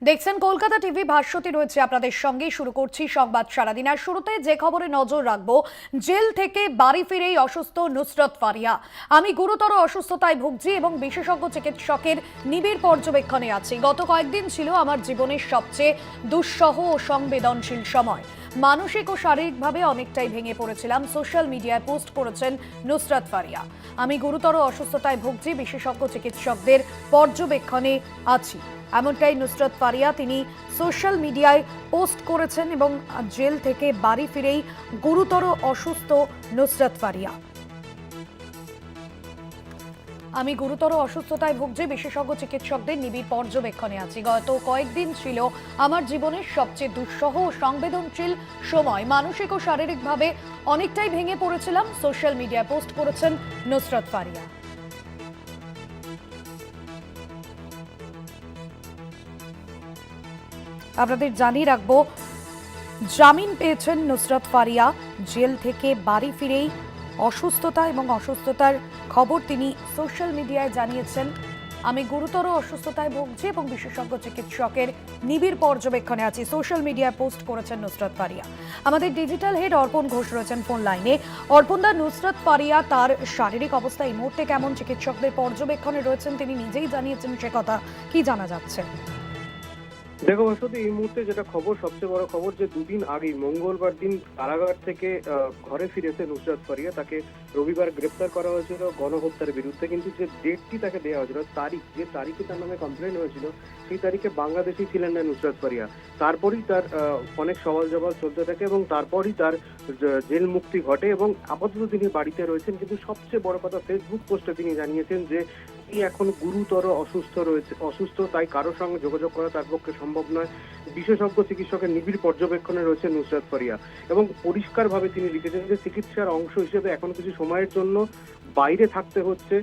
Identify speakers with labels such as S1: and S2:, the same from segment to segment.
S1: দেখছেন কলকাতা টিভি, ভাষ্যটি রয়েছে আপনাদের সঙ্গে শুরু করছি সংবাদ সারাদিন। আর শুরুতে যে খবরে নজর রাখব, জেল থেকে বাড়ি ফিরেই অসুস্থ নুসরত ফারিয়া। আমি গুরুতর অসুস্থতায় ভুগছি এবং বিশেষজ্ঞ চিকিৎসকের নিবিড় পর্যবেক্ষণে আছি। গত কয়েকদিন ছিল আমার জীবনের সবচেয়ে দুঃসহ ও সংবেদনশীল সময়। মানসিক ও শারীরিকভাবে অনেকটাই ভেঙে পড়েছিলাম। সোশ্যাল মিডিয়ায় পোস্ট করেছেন নুসরাত ফারিয়া। আমি গুরুতর অসুস্থতায় ভুগছি, বিশেষজ্ঞ চিকিৎসকদের পর্যবেক্ষণে আছি। এমনটাই নুসরত ফারিয়া, তিনি সোশ্যাল মিডিয়ায় পোস্ট করেছেন এবং জেল থেকে বাড়ি ফিরেই গুরুতর অসুস্থ নুসরত ফারিয়া। আমি গুরুতর অসুস্থতায় ভুগছি, বিশেষজ্ঞ চিকিৎসকদের নিবিড় পর্যবেক্ষণে আছি। গত কয়েকদিন ছিল আমার জীবনের সবচেয়ে দুঃসহ ও সংবেদনশীল সময়। মানসিক ও শারীরিকভাবে অনেকটাই ভেঙে পড়েছিলাম। সোশ্যাল মিডিয়ায় পোস্ট করেছেন নুসরত ফারিয়া। আপনাদের জানিয়ে রাখব, জামিন পেয়েছেন নুসরত ফারিয়া। জেল থেকে বাড়ি ফিরেই অসুস্থতা এবং অসুস্থতার খবর তিনি সোশ্যাল মিডিয়ায় জানিয়েছেন। আমি গুরুতর অসুস্থতায় ভুগছি এবং বিশেষজ্ঞ চিকিৎসকের নিবিড় পর্যবেক্ষণে আছি। সোশ্যাল মিডিয়ায় পোস্ট করেছেন নুসরত ফারিয়া। আমাদের ডিজিটাল হেড অর্পণ ঘোষ রয়েছেন ফোন লাইনে। অর্পণদা নুসরত ফারিয়া, তার শারীরিক অবস্থা এই মুহূর্তে কেমন? চিকিৎসকদের পর্যবেক্ষণে রয়েছেন তিনি, নিজেই জানিয়েছেন সে কথা। কি জানা যাচ্ছে?
S2: দেখো বসতি এই মুহূর্তে যেটা খবর, সবচেয়ে বড় খবর, যে দুদিন আগেই, মঙ্গলবার দিন কারাগার থেকে ঘরে ফিরেছে নুসরাত ফারিয়া তাকে রবিবার গ্রেপ্তার করা হয়েছিল গণহত্যার বিরুদ্ধে। কিন্তু যে ডেটটি তাকে দেওয়া হয়েছিল, তারিখ, যে তারিখে তার নামে কমপ্লেন হয়েছিল, সেই তারিখে বাংলাদেশি ছিলেন না নুসরাত ফারিয়া। তারপরই তার অনেক সওয়াল জবাব চলতে থাকে এবং তারপরই তার জেল মুক্তি ঘটে এবং আপাতত তিনি বাড়িতে রয়েছেন। কিন্তু সবচেয়ে বড় কথা ফেসবুক পোস্টে তিনি জানিয়েছেন যে এখন গুরুতর অসুস্থ রয়েছে? অসুস্থ, তাই কারোর সঙ্গে যোগাযোগ করা তার পক্ষে সম্ভব নয়। বিশেষজ্ঞ চিকিৎসকের নিবিড় পর্যবেক্ষণে রয়েছে নুসরাত ফারিয়া। এবং পরিষ্কারভাবে তিনি লিখেছেন যে, চিকিৎসার অংশ হিসেবে এখন কিছু সময়ের জন্য বাইরে থাকতে হচ্ছে।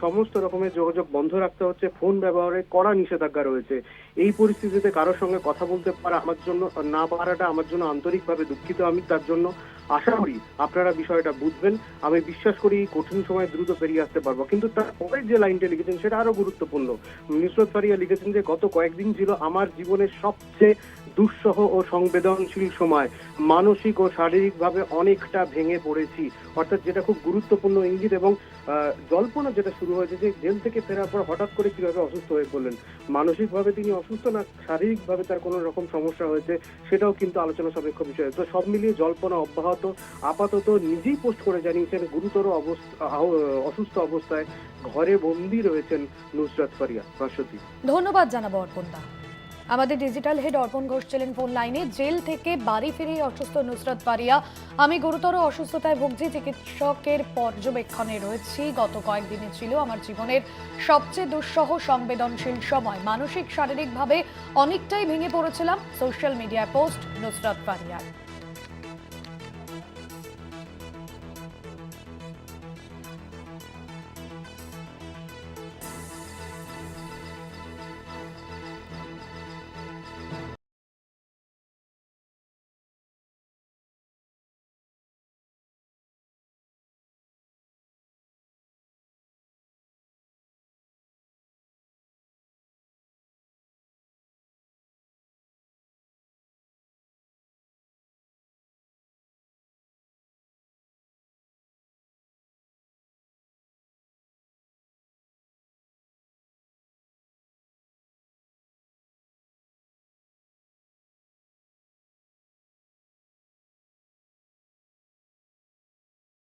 S2: সমস্ত রকমের যোগাযোগ বন্ধ রাখতে হচ্ছে, ফোন ব্যবহারে কড়া নিষেধাজ্ঞা রয়েছে। এই পরিস্থিতিতে কারোর সঙ্গে কথা বলতে পারা আমার জন্য, না পারাটা আমার জন্য আন্তরিকভাবে দুঃখিত আমি তার জন্য। আশা করি আপনারা বিষয়টা বুঝবেন। আমি বিশ্বাস করি কঠিন সময় দ্রুত পেরিয়ে আসতে পারব। কিন্তু তারপরে যে লাইনটা লিখেছেন, সেটা আরও গুরুত্বপূর্ণ। নুসরত ফারিয়া লিখেছেন যে, গত কয়েকদিন ছিল আমার জীবনের সবচেয়ে দুঃসহ ও সংবেদনশীল সময়। মানসিক ও শারীরিকভাবে অনেকটা ভেঙে পড়েছি। অর্থাৎ যেটা খুব গুরুত্বপূর্ণ ইঙ্গিত এবং জল্পনা যেটা শুরু হয়েছে যে, জেল থেকে ফেরার পর হঠাৎ করে কীভাবে অসুস্থ হয়ে পড়লেন। মানসিকভাবে তিনি অসুস্থ না, শারীরিকভাবে তার কোনো রকম সমস্যা হয়েছে, সেটাও কিন্তু আলোচনা সাপেক্ষ বিষয়। তো সব মিলিয়ে জল্পনা, অব্যাহত আপাতত নিজেই পোস্ট করে জানিয়েছেন গুরুতর অবস্থা অসুস্থ অবস্থায় ঘরে বন্দি রয়েছেন নুসরাত ফারিয়া। ভাস্বতী
S1: ধন্যবাদ জানাব অর্পণদা। আমাদের ডিজিটাল হেড অর্পণ ঘোষ ছিলেন ফোন লাইনে। জেল থেকে বাড়ি ফিরে অসুস্থ নুসরত পারিয়া আমি গুরুতর অসুস্থতায় ভুগছি, চিকিৎসকের পর্যবেক্ষণে রয়েছি। গত কয়েকদিনে ছিল আমার জীবনের সবচেয়ে দুঃসহ সংবেদনশীল সময়। মানসিক, শারীরিকভাবে অনেকটাই ভেঙে পড়েছিলাম। সোশ্যাল মিডিয়ায় পোস্ট নুসরত পারিয়ার